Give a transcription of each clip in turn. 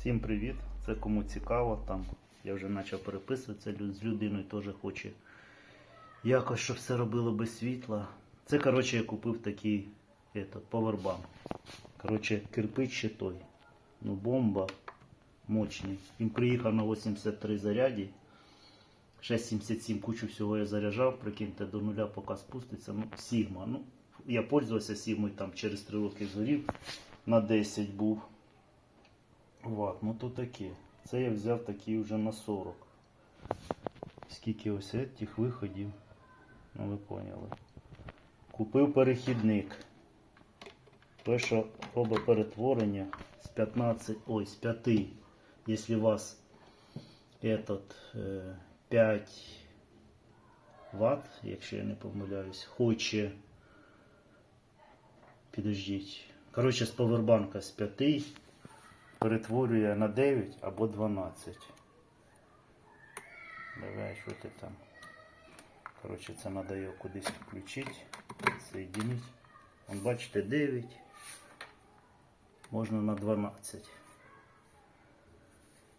Всім привіт! Це кому цікаво. Там я вже почав переписуватися з людиною, теж хоче якось, щоб все робило без світла. Це, коротше, я купив такий этот, повербанк. Коротше, кирпич ще той. Ну, бомба мощний. Він приїхав на 83 заряді. 6,77 кучу всього я заряджав, прикиньте, до нуля поки спуститься. Ну, Сігма. Ну, я пользувався Сігмою там через 3 роки згорів. На 10 був. Ват, ну то таке. Це я взяв такий вже на 40. Скільки ось тих виходів. Ну ви поняли. Купив перехідник. Що робить перетворення з 15, ой, з 5. Якщо у вас этот, е, 5 Вт, якщо я не помиляюсь, хоче. Підождіть. Коротше, з повербанка з 5 перетворює на 9 або 12. Давай, що ти там? Коротше, це треба його кудись включити, соединити. Вон, бачите, 9. Можна на 12.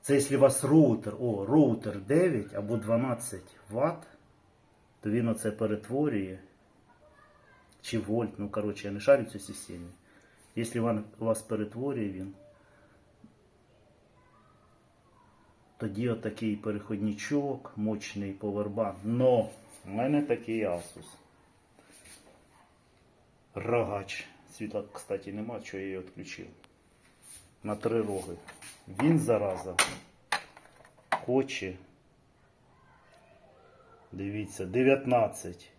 Це якщо у вас роутер, о, роутер 9 або 12 Вт, то він оце перетворює. Чи вольт, ну коротше, я не шарю цій системі. Якщо у вас перетворює він, тоді отакий переходничок, мощний повербанк. Но в мене такий Asus. Рогач. Світла, кстати, нема, що я її відключив. На три роги. Він зараза хоче. Дивіться, 19.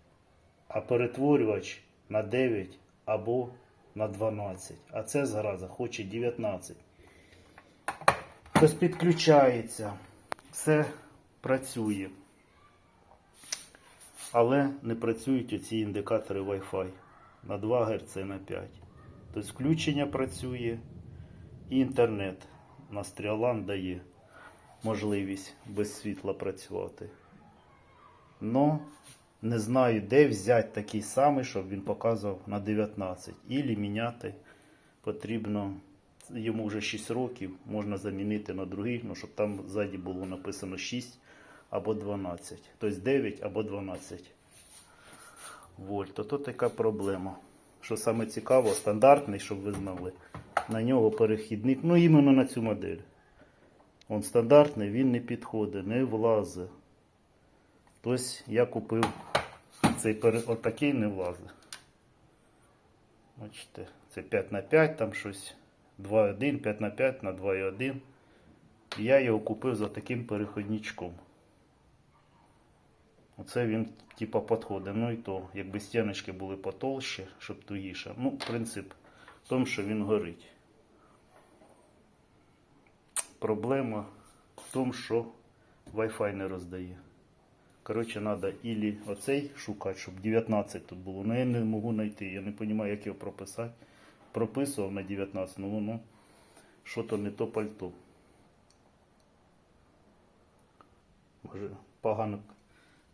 А перетворювач на 9 або на 12. А це зараза хоче 19. Хтось підключається, все працює. Але не працюють оці індикатори Wi-Fi на 2 Гц і на 5. Тобто включення працює і інтернет на стрілан дає можливість без світла працювати. Но не знаю, де взяти такий самий, щоб він показував на 19. Ілі міняти потрібно йому вже 6 років, можна замінити на другий, ну, щоб там ззаді було написано 6 або 12. Тобто 9 або 12 вольт. То така проблема. Що саме цікаво, стандартний, щоб ви знали, на нього перехідник, ну іменно на цю модель. Он стандартний, він не підходить, не влазить. Тобто я купив цей отакий не влазить. Бачите, це 5 на 5, там щось 2,1, 5 на 5 на 2,1. І Я його купив за таким переходничком. Оце він типа підходить. Ну і то, якби стіночки були потолще, щоб тугіше. Ну, принцип в тому, що він горить. Проблема в тому, що Wi-Fi не роздає. Коротше, треба ілі оцей шукати, щоб 19 тут було. Ну я не можу знайти. Я не розумію, як його прописати. Прописував на 19, ну воно що то не то пальто. Може, погано,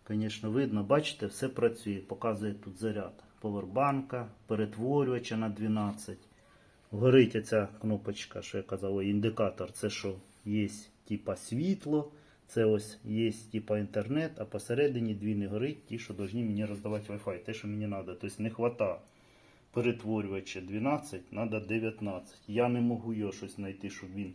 звісно, видно. Бачите, все працює. Показує тут заряд. Повербанка, перетворювача на 12. Горить ця кнопочка, що я казав, індикатор. Це що є типа світло. Це ось є типа інтернет, а посередині дві не горить, ті, що повинні мені роздавати Wi-Fi. Те, що мені треба. Тобто не вистачає перетворювача 12, треба 19. Я не можу його щось знайти, щоб він.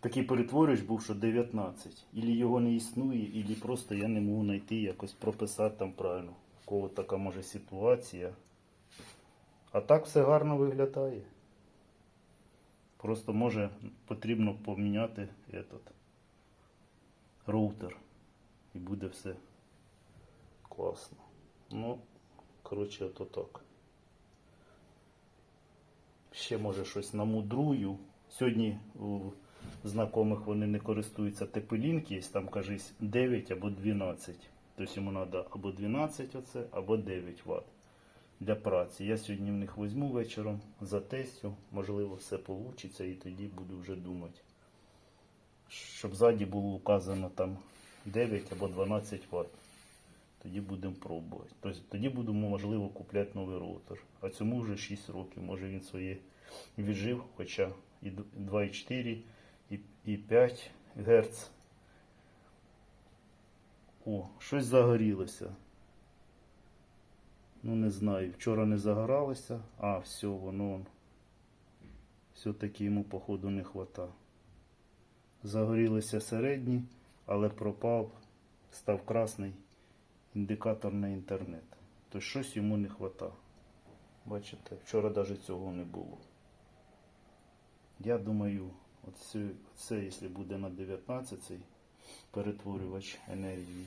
Такий перетворювач був, що 19. Ілі його не існує, ілі просто я не можу знайти, якось прописати там правильно. У кого така може ситуація. А так все гарно виглядає. Просто може потрібно поміняти этот роутер. І буде все класно. Ну, коротше, то так. Ще може щось намудрую. Сьогодні у знайомих вони не користуються тепелінки, є там, кажись, 9 або 12. Тобто йому треба або 12 оце, або 9 Вт для праці. Я сьогодні в них візьму вечором, затестю, можливо, все вийде і тоді буду вже думати. Щоб ззаді було указано там 9 або 12 Вт. Тоді будемо пробувати. Тобто, тоді будемо, можливо, купляти новий роутер. А цьому вже 6 років. Може він своє віджив, хоча і 2,4, і, і 5 Гц. О, щось загорілося. Ну, не знаю, вчора не загоралося, а все, воно все-таки йому, походу, не хвата. Загорілися середні, але пропав, став красний індикатор на інтернет. То щось йому не хвата. Бачите, вчора навіть цього не було. Я думаю, оце, це, якщо буде на 19 цей перетворювач енергії,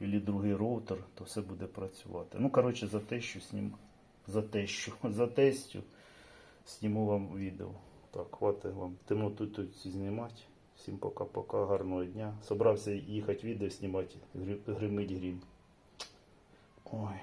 або другий роутер, то все буде працювати. Ну, коротше, за те, що снім... за те, що за тестю зніму вам відео. Так, хватить вам темноту тут знімати. Всім пока-пока, гарного дня. Собрався їхати відео знімати, гри- гримить грім. Ой.